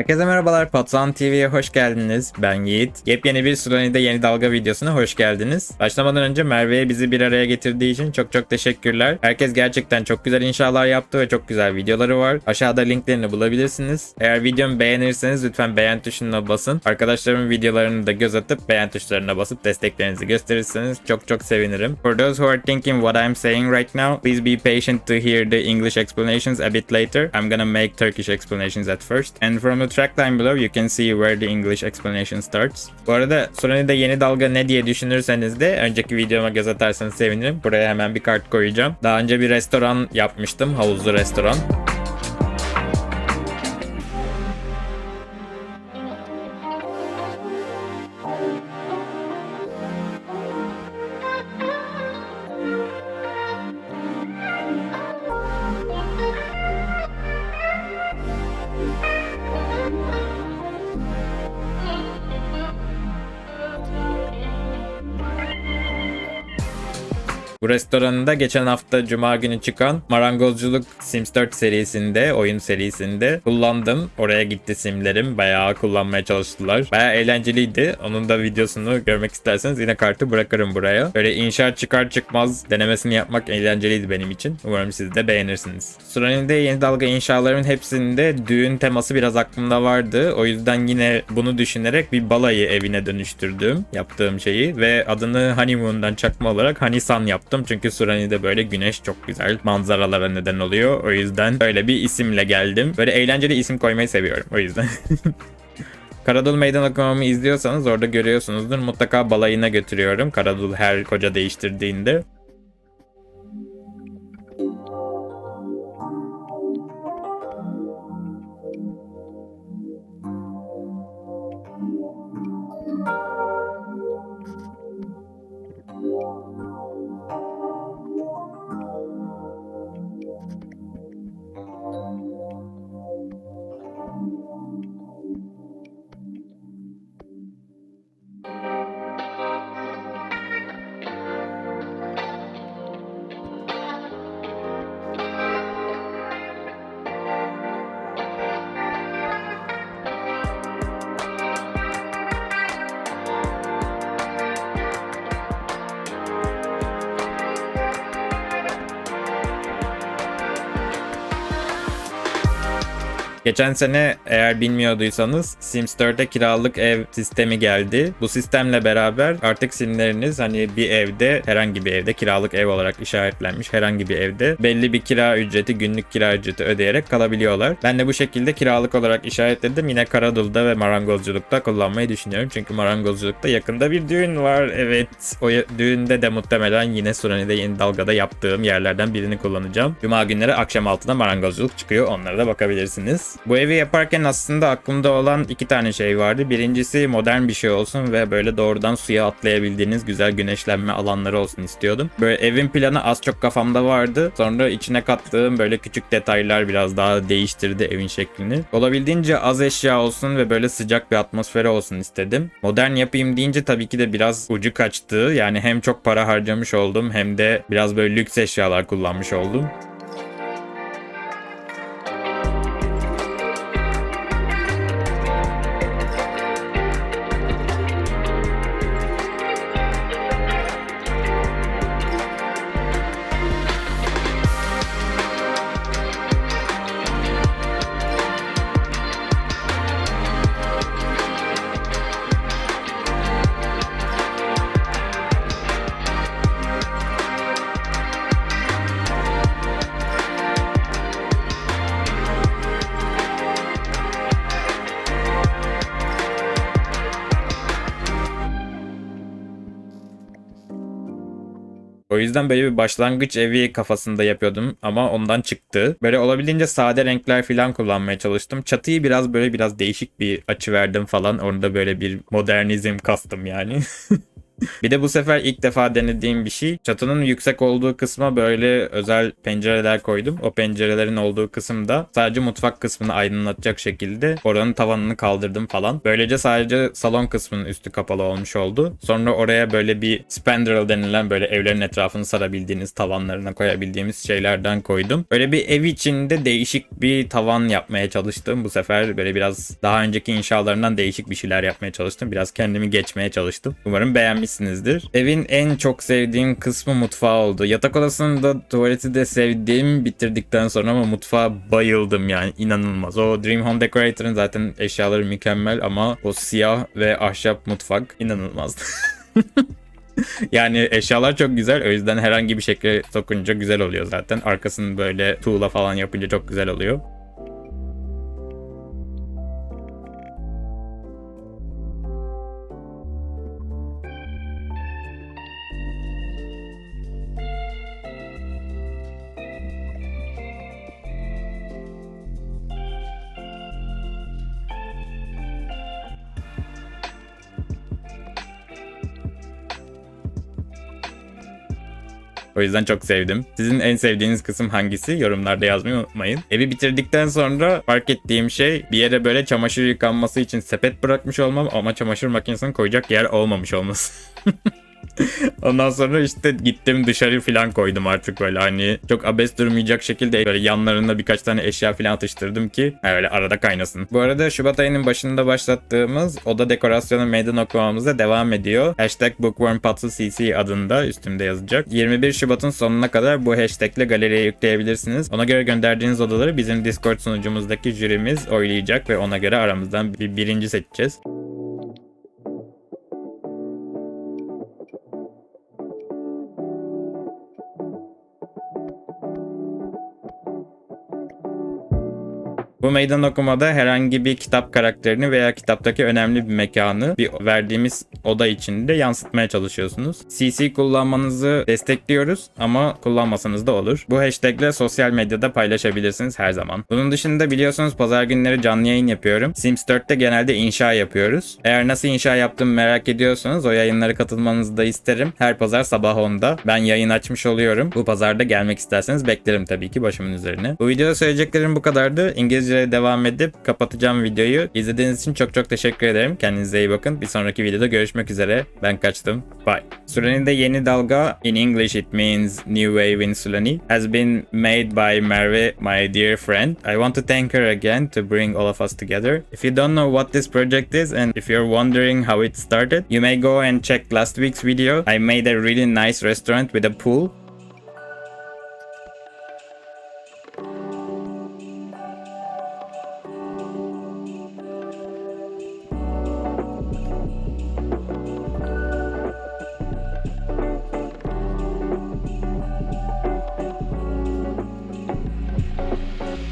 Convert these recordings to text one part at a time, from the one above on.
Herkese merhabalar, Patron TV'ye hoş geldiniz. Ben Yiğit. Yepyeni bir Sulani'de yeni dalga videosuna hoş geldiniz. Başlamadan önce Merve'ye bizi bir araya getirdiği için çok çok teşekkürler. Herkes gerçekten çok güzel inşalar yaptı ve çok güzel videoları var. Aşağıda linklerini bulabilirsiniz. Eğer videomu beğenirseniz lütfen beğen tuşuna basın. Arkadaşlarımın videolarını da göz atıp beğen tuşlarına basıp desteklerinizi gösterirseniz çok çok sevinirim. For those who are thinking what I'm saying right now, please be patient to hear the English explanations a bit later. I'm gonna make Turkish explanations at first. And from track line below you can see where the English explanation starts. Bu arada Solani'de yeni dalga ne diye düşünürseniz de önceki videoma göz atarsanız sevinirim. Buraya hemen bir kart koyacağım. Daha önce bir restoran yapmıştım. Havuzlu restoran. Bu restoranında geçen hafta Cuma günü çıkan Marangozculuk Sims 4 serisinde, oyun serisinde kullandım. Oraya gitti simlerim. Bayağı kullanmaya çalıştılar. Bayağı eğlenceliydi. Onun da videosunu görmek isterseniz yine kartı bırakırım buraya. Böyle inşaat çıkar çıkmaz denemesini yapmak eğlenceliydi benim için. Umarım siz de beğenirsiniz. Surani'de yeni dalga inşaların hepsinde düğün teması biraz aklımda vardı. O yüzden yine bunu düşünerek bir balayı evine dönüştürdüm. Yaptığım şeyi ve adını Honeymoon'dan çakma olarak Hanisan yaptım. Çünkü Surani'de böyle güneş çok güzel manzaralara neden oluyor. O yüzden böyle bir isimle geldim. Böyle eğlenceli isim koymayı seviyorum o yüzden. Karadul meydan okumamı izliyorsanız orada görüyorsunuzdur. Mutlaka balayına götürüyorum. Karadul her koca değiştirdiğinde. Geçen sene eğer bilmiyorduysanız Sims 4'e kiralık ev sistemi geldi. Bu sistemle beraber artık simleriniz hani bir evde herhangi bir evde kiralık ev olarak işaretlenmiş herhangi bir evde belli bir kira ücreti günlük kira ücreti ödeyerek kalabiliyorlar. Ben de bu şekilde kiralık olarak işaretledim. Yine Karadul'da ve marangozculukta kullanmayı düşünüyorum. Çünkü marangozculukta yakında bir düğün var. Evet o düğünde de muhtemelen yine Surani'de yeni dalgada yaptığım yerlerden birini kullanacağım. Cuma günleri akşam 6'da marangozculuk çıkıyor. Onlara da bakabilirsiniz. Bu evi yaparken aslında aklımda olan iki tane şey vardı. Birincisi modern bir şey olsun ve böyle doğrudan suya atlayabildiğiniz güzel güneşlenme alanları olsun istiyordum. Böyle evin planı az çok kafamda vardı. Sonra içine kattığım böyle küçük detaylar biraz daha değiştirdi evin şeklini. Olabildiğince az eşya olsun ve böyle sıcak bir atmosferi olsun istedim. Modern yapayım deyince tabii ki de biraz ucu kaçtı. Yani hem çok para harcamış oldum hem de biraz böyle lüks eşyalar kullanmış oldum. O yüzden böyle bir başlangıç evi kafasında yapıyordum ama ondan çıktı. Böyle olabildiğince sade renkler falan kullanmaya çalıştım. Çatıyı biraz böyle biraz değişik bir açı verdim falan. Orada böyle bir modernizm kastım yani. bir de bu sefer ilk defa denediğim bir şey. Çatının yüksek olduğu kısma böyle özel pencereler koydum. O pencerelerin olduğu kısımda sadece mutfak kısmını aydınlatacak şekilde oranın tavanını kaldırdım falan. Böylece sadece salon kısmının üstü kapalı olmuş oldu. Sonra oraya böyle bir spandrel denilen böyle evlerin etrafını sarabildiğiniz tavanlarına koyabildiğimiz şeylerden koydum. Böyle bir ev içinde değişik bir tavan yapmaya çalıştım. Bu sefer böyle biraz daha önceki inşalarından değişik bir şeyler yapmaya çalıştım. Biraz kendimi geçmeye çalıştım. Umarım beğenmişsinizdir. Evin en çok sevdiğim kısmı mutfağı oldu. Yatak odasını da tuvaleti de sevdiğim bitirdikten sonra ama mutfağa bayıldım yani inanılmaz. O Dream Home Decorator'ın zaten eşyaları mükemmel ama o siyah ve ahşap mutfak inanılmaz. yani eşyalar çok güzel. O yüzden herhangi bir şekilde sokunca güzel oluyor zaten. Arkasını böyle tuğla falan yapınca çok güzel oluyor. O yüzden çok sevdim. Sizin en sevdiğiniz kısım hangisi? Yorumlarda yazmayı unutmayın. Evi bitirdikten sonra fark ettiğim şey bir yere böyle çamaşır yıkanması için sepet bırakmış olmam ama çamaşır makinesini koyacak yer olmamış olması. Ondan sonra işte gittim dışarı falan koydum artık böyle hani çok abes durmayacak şekilde böyle yanlarında birkaç tane eşya falan atıştırdım ki öyle arada kaynasın. Bu arada Şubat ayının başında başlattığımız oda dekorasyonu meydan okumamıza devam ediyor. Hashtag BookwormPatsuCC adında üstümde yazacak. 21 Şubat'ın sonuna kadar bu hashtagle galeriye yükleyebilirsiniz. Ona göre gönderdiğiniz odaları bizim Discord sunucumuzdaki jürimiz oylayacak ve ona göre aramızdan bir birinci seçeceğiz. Bu meydan okumada herhangi bir kitap karakterini veya kitaptaki önemli bir mekanı bir verdiğimiz oda içinde yansıtmaya çalışıyorsunuz. CC kullanmanızı destekliyoruz ama kullanmasanız da olur. Bu hashtagle sosyal medyada paylaşabilirsiniz her zaman. Bunun dışında biliyorsunuz pazar günleri canlı yayın yapıyorum. Sims 4'te genelde inşa yapıyoruz. Eğer nasıl inşa yaptığımı merak ediyorsanız o yayınlara katılmanızı da isterim. Her pazar sabah 10'da ben yayın açmış oluyorum. Bu pazarda gelmek isterseniz beklerim tabii ki başımın üzerine. Bu videoda söyleyeceklerim bu kadardı. İngilizce devam edip kapatacağım videoyu. İzlediğiniz için çok çok teşekkür ederim. Kendinize iyi bakın. Bir sonraki videoda görüşmek üzere. Ben kaçtım. Bye. Sulani'de yeni dalga, in English it means new wave in Sulani, has been made by Merve, my dear friend. I want to thank her again to bring all of us together. If you don't know what this project is and if you're wondering how it started, you may go and check last week's video. I made a really nice restaurant with a pool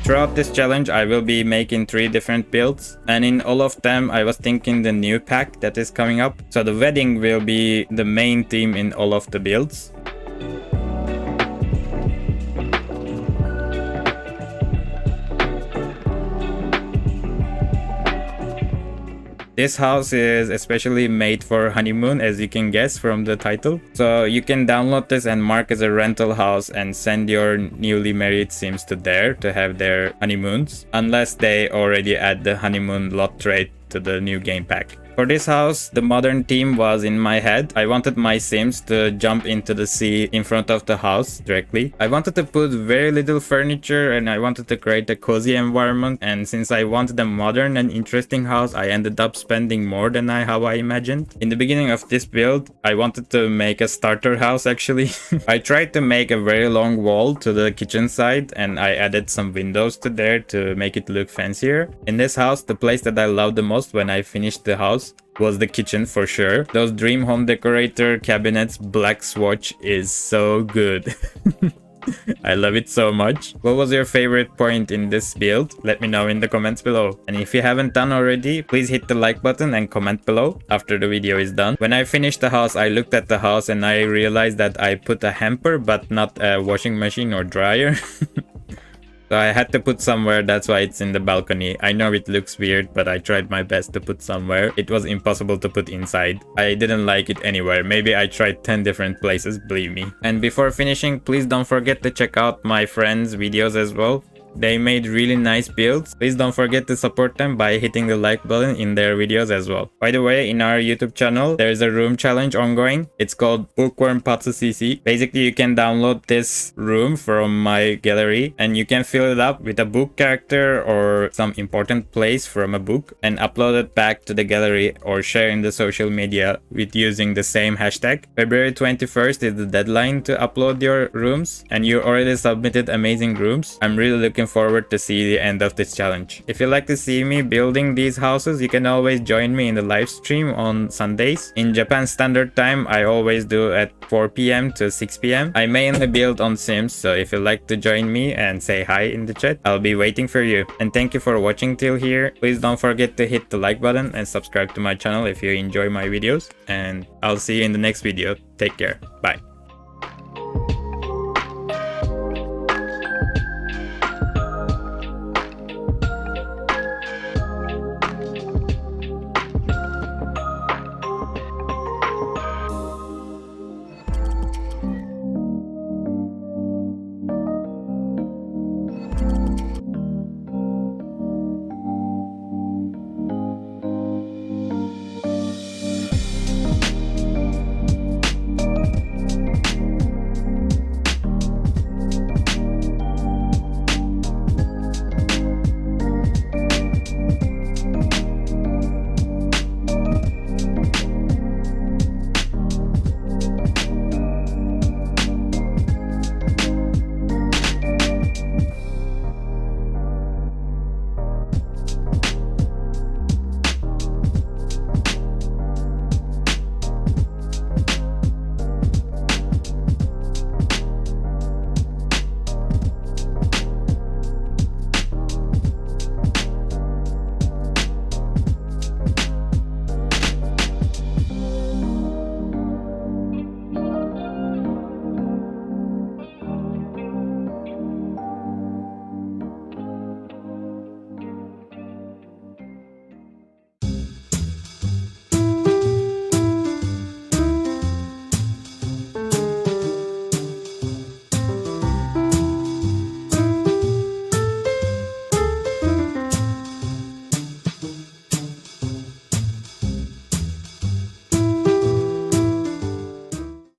Throughout this challenge, I will be making three different builds, and in all of them, I was thinking the new pack that is coming up. So the wedding will be the main theme in all of the builds. This house is especially made for honeymoon, as you can guess from the title. So you can download this and mark as a rental house and send your newly married Sims to there to have their honeymoons, unless they already add the honeymoon lot trait to the new game pack. For this house, the modern theme was in my head. I wanted my Sims to jump into the sea in front of the house directly. I wanted to put very little furniture and I wanted to create a cozy environment. And since I wanted a modern and interesting house, I ended up spending more than I how I imagined. In the beginning of this build, I wanted to make a starter house actually. I tried to make a very long wall to the kitchen side and I added some windows to there to make it look fancier. In this house, the place that I loved the most when I finished the house was the kitchen for sure. Those Dream Home Decorator cabinets black swatch is so good. I love it so much. What was your favorite point in this build? Let me know in the comments below. And if you haven't done already, please hit the like button and comment below after the video is done. When I finished the house, I looked at the house and I realized that I put a hamper but not a washing machine or dryer. So I had to put somewhere, that's why it's in the balcony. I know it looks weird, but I tried my best to put somewhere. It was impossible to put inside. I didn't like it anywhere. Maybe I tried 10 different places, believe me. And before finishing, please don't forget to check out my friends' videos as well. They made really nice builds. Please don't forget to support them by hitting the like button in their videos as well. By the way, in our YouTube channel, there is a room challenge ongoing. It's called Bookworm Patsu CC. Basically, you can download this room from my gallery and you can fill it up with a book character or some important place from a book and upload it back to the gallery or share in the social media with using the same hashtag. February 21st is the deadline to upload your rooms and you already submitted amazing rooms. I'm really looking forward to see the end of this challenge. If you'd like to see me building these houses, you can always join me in the live stream on Sundays. In Japan Standard Time, I always do at 4 p.m. to 6 p.m. I mainly build on Sims, so if you'd like to join me and say hi in the chat, I'll be waiting for you. And thank you for watching till here. Please don't forget to hit the like button and subscribe to my channel if you enjoy my videos. And I'll see you in the next video. Take care. Bye.